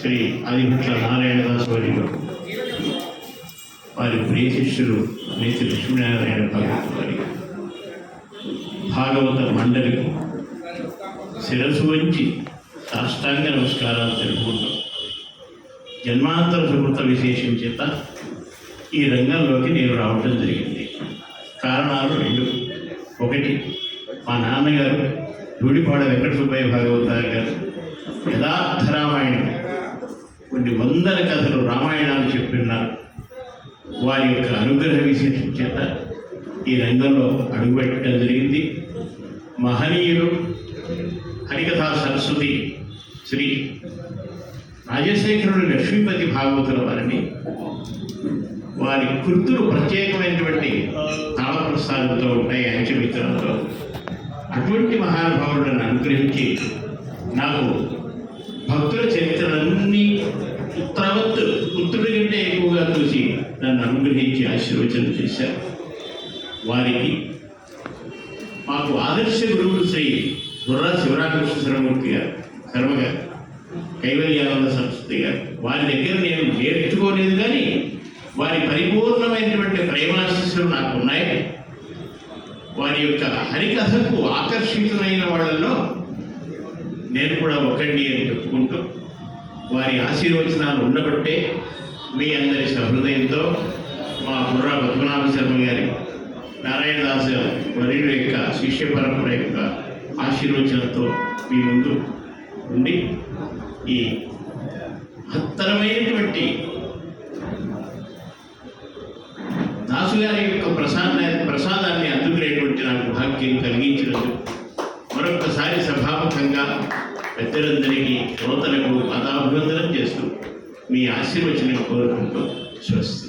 శ్రీ ఆదిభట్ల నారాయణదాస్ వారి వారి ప్రియ శిష్యులు నేతి లక్ష్మీనారాయణ భగవత్ భాగవత మండలి శిరస్సు వంచి సాష్టాంగ నమస్కారాలు తెలుపుకుంటాం జన్మాంతర సుకృత విశేషం చేత ఈ రంగంలోకి నేను రావటం జరిగింది. కారణాలు రెండు. ఒకటి మా నాన్నగారు ధూళిపాడ వెంకట సుబ్బయ్య భాగవతారు గారు యథార్థ రామాయణం. కొన్ని వందల కథలు రామాయణాలు చెప్తున్నారు వారి యొక్క అనుగ్రహ విశేషం చేత ఈ రంగంలో అడుగుపెట్టడం జరిగింది. మహనీయులు హరికథా సరస్వతి శ్రీ రాజశేఖరుడు లక్ష్మీపతి భాగవతుల వారిని వారి కృతులు ప్రత్యేకమైనటువంటి తాళప్రసాదంతో ఉంటాయి. అంచమిత్రంతో. అటువంటి మహానుభావులను అనుగ్రహించి నాకు భక్తుల చరిత్రలన్నీ ఉత్తరవత్తు పుత్రుడి కంటే ఎక్కువగా చూసి నన్ను అనుగ్రహించి ఆశీర్వచనం చేశారు. వారికి మాకు ఆదర్శ గురువులు శ్రీ బుర్రా శివరామకృష్ణ శర్మూర్తి గారు శర్మ గారు కైవల్యానంద సరస్వతి గారు వారి దగ్గర నేను నేర్చుకోలేదు కానీ వారి పరిపూర్ణమైనటువంటి ప్రేమాశిస్సులు నాకు ఉన్నాయి. వారి యొక్క హరికథకు ఆకర్షితులైన వాళ్ళల్లో నేను కూడా ఒకటి అని చెప్పుకుంటూ వారి ఆశీర్వచనాలు ఉండబట్టే మీ అందరి సహృదయంతో మా బుర్రా పద్మనాభ శర్మ గారి నారాయణదాస్ వరుడు యొక్క శిష్య పరంపర యొక్క ఆశీర్వచనంతో మీ ముందు ఉండి ఈ మహత్తరమైనటువంటి దాసు గారి యొక్క ప్రసాదాన్ని ప్రసాదాన్ని అందుకునేటువంటి నాకు భాగ్యం కలిగించినందుకు మరొకసారి సభాముఖంగా పెద్దలందరికీ శ్రోతలకు పదాభివందనం చేస్తూ మీ ఆశీర్వచనం కోరుకుంటూ స్వస్తి.